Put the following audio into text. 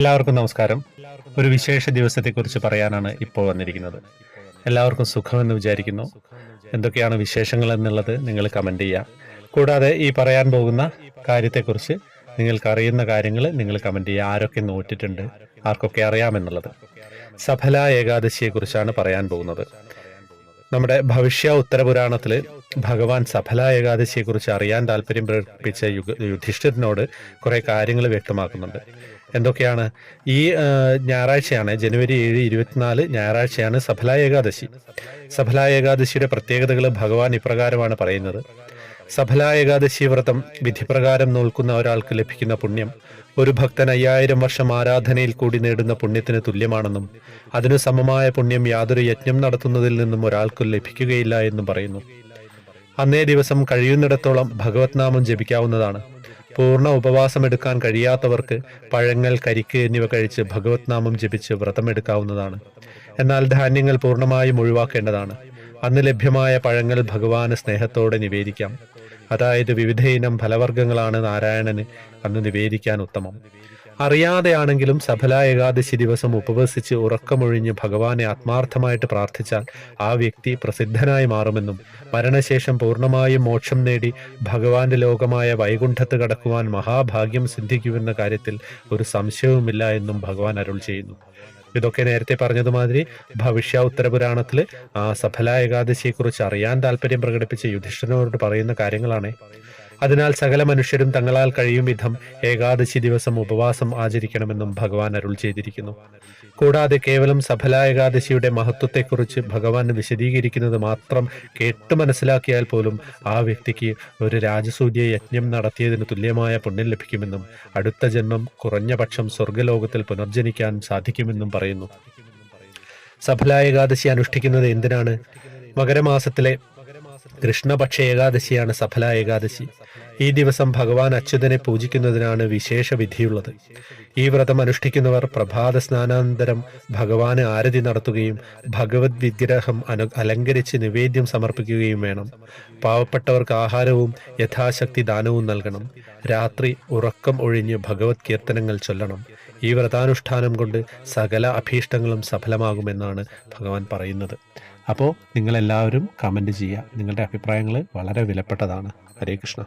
എല്ലാവർക്കും നമസ്കാരം. ഒരു വിശേഷ ദിവസത്തെക്കുറിച്ച് പറയാനാണ് ഇപ്പോൾ വന്നിരിക്കുന്നത്. എല്ലാവർക്കും സുഖമെന്ന് വിചാരിക്കുന്നു. എന്തൊക്കെയാണ് വിശേഷങ്ങൾ എന്നുള്ളത് നിങ്ങൾ കമന്റ് ചെയ്യുക കൂടാതെ ഈ പറയാൻ പോകുന്ന കാര്യത്തെക്കുറിച്ച് നിങ്ങൾക്ക് അറിയുന്ന കാര്യങ്ങൾ നിങ്ങൾ കമന്റ് ചെയ്യുക ആരൊക്കെ നോറ്റിട്ടുണ്ട് ആർക്കൊക്കെ അറിയാമെന്നുള്ളത്. സഫല ഏകാദശിയെക്കുറിച്ചാണ് പറയാൻ പോകുന്നത്. നമ്മുടെ ഭവിഷ്യ ഉത്തരപുരാണത്തിൽ ഭഗവാൻ സഫല ഏകാദശിയെക്കുറിച്ച് അറിയാൻ താല്പര്യം പ്രകടിപ്പിച്ച യുധിഷ്ഠിരനോട് കുറേ കാര്യങ്ങൾ വ്യക്തമാക്കുന്നുണ്ട്. എന്തൊക്കെയാണ്? ഈ ഞായറാഴ്ചയാണ് ജനുവരി ഏഴ് ഇരുപത്തിനാല് ഞായറാഴ്ചയാണ് സഫല ഏകാദശി. സഫല ഏകാദശിയുടെ പ്രത്യേകതകൾ ഭഗവാൻ ഇപ്രകാരമാണ് പറയുന്നത്. സഫല ഏകാദശി വ്രതം വിധിപ്രകാരം നോൽക്കുന്ന ഒരാൾക്ക് ലഭിക്കുന്ന പുണ്യം ഒരു ഭക്തൻ അയ്യായിരം വർഷം ആരാധനയിൽ കൂടി നേടുന്ന പുണ്യത്തിന് തുല്യമാണെന്നും അതിനു സമമായ പുണ്യം യാതൊരു യജ്ഞം നടത്തുന്നതിൽ നിന്നും ഒരാൾക്കും ലഭിക്കുകയില്ല എന്നും പറയുന്നു. അന്നേ ദിവസം കഴിയുന്നിടത്തോളം ഭഗവത് നാമം ജപിക്കാവുന്നതാണ്. പൂർണ ഉപവാസമെടുക്കാൻ കഴിയാത്തവർക്ക് പഴങ്ങൾ കരിക്ക് എന്നിവ കഴിച്ച് ഭഗവത് നാമം ജപിച്ച് വ്രതമെടുക്കാവുന്നതാണ് എന്നാൽ ധാന്യങ്ങൾ പൂർണമായും ഒഴിവാക്കേണ്ടതാണ്. അന്ന് ലഭ്യമായ പഴങ്ങൾ ഭഗവാന് സ്നേഹത്തോടെ നിവേദിക്കാം. അതായത് വിവിധ ഇനം ഫലവർഗങ്ങളാണ് നാരായണന് അന്ന് നിവേദിക്കാൻ ഉത്തമം. അറിയാതെയാണെങ്കിലും സഫല ഏകാദശി ദിവസം ഉപവസിച്ച് ഉറക്കമൊഴിഞ്ഞ് ഭഗവാനെ ആത്മാർത്ഥമായിട്ട് പ്രാർത്ഥിച്ചാൽ ആ വ്യക്തി പ്രസിദ്ധനായി മാറുമെന്നും മരണശേഷം പൂർണമായും മോക്ഷം നേടി ഭഗവാന്റെ ലോകമായ വൈകുണ്ഠത്ത് കടക്കുവാൻ മഹാഭാഗ്യം സിദ്ധിക്കുമെന്ന കാര്യത്തിൽ ഒരു സംശയവുമില്ല എന്നും ഭഗവാൻ അരുൾ ചെയ്യുന്നു. ഇതൊക്കെ നേരത്തെ പറഞ്ഞതുമാതിരി ഭവിഷ്യ ഉത്തരപുരാണത്തിൽ ആ സഫല ഏകാദശിയെക്കുറിച്ച് അറിയാൻ താല്പര്യം പ്രകടിപ്പിച്ച യുധിഷ്ഠിരനോട് പറയുന്ന കാര്യങ്ങളാണ്. അതിനാൽ സകല മനുഷ്യരും തങ്ങളാൽ കഴിയും വിധം ഏകാദശി ദിവസം ഉപവാസം ആചരിക്കണമെന്നും ഭഗവാൻ അരുൾ ചെയ്തിരിക്കുന്നു. കൂടാതെ കേവലം സഫല ഏകാദശിയുടെ മഹത്വത്തെക്കുറിച്ച് ഭഗവാൻ വിശദീകരിക്കുന്നത് മാത്രം കേട്ട് മനസ്സിലാക്കിയാൽ പോലും ആ വ്യക്തിക്ക് ഒരു രാജസൂര്യ യജ്ഞം നടത്തിയതിന് തുല്യമായ പുണ്യം ലഭിക്കുമെന്നും അടുത്ത ജന്മം കുറഞ്ഞ പക്ഷം സ്വർഗലോകത്തിൽ പുനർജനിക്കാൻ സാധിക്കുമെന്നും പറയുന്നു. സഫല ഏകാദശി അനുഷ്ഠിക്കുന്നത് എന്തിനാണ്? മകരമാസത്തിലെ കൃഷ്ണപക്ഷ ഏകാദശിയാണ് സഫല ഏകാദശി. ഈ ദിവസം ഭഗവാൻ അച്യുതനെ പൂജിക്കുന്നതിനാണ് വിശേഷ വിധിയുള്ളത് ഈ വ്രതം അനുഷ്ഠിക്കുന്നവർ പ്രഭാത സ്നാനാന്തരം ഭഗവാന് ആരതി നടത്തുകയും ഭഗവത് വിഗ്രഹം അനു അലങ്കരിച്ച് നിവേദ്യം സമർപ്പിക്കുകയും വേണം. പാവപ്പെട്ടവർക്ക് ആഹാരവും യഥാശക്തി ദാനവും നൽകണം. രാത്രി ഉറക്കം ഒഴിഞ്ഞ് ഭഗവത് കീർത്തനങ്ങൾ ചൊല്ലണം. ഈ വ്രതാനുഷ്ഠാനം കൊണ്ട് സകല അഭീഷ്ടങ്ങളും സഫലമാകുമെന്നാണ് ഭഗവാൻ പറയുന്നത്. അപ്പോൾ നിങ്ങളെല്ലാവരും കമന്റ് ചെയ്യുക. നിങ്ങളുടെ അഭിപ്രായങ്ങൾ വളരെ വിലപ്പെട്ടതാണ്. ഹരേ കൃഷ്ണ.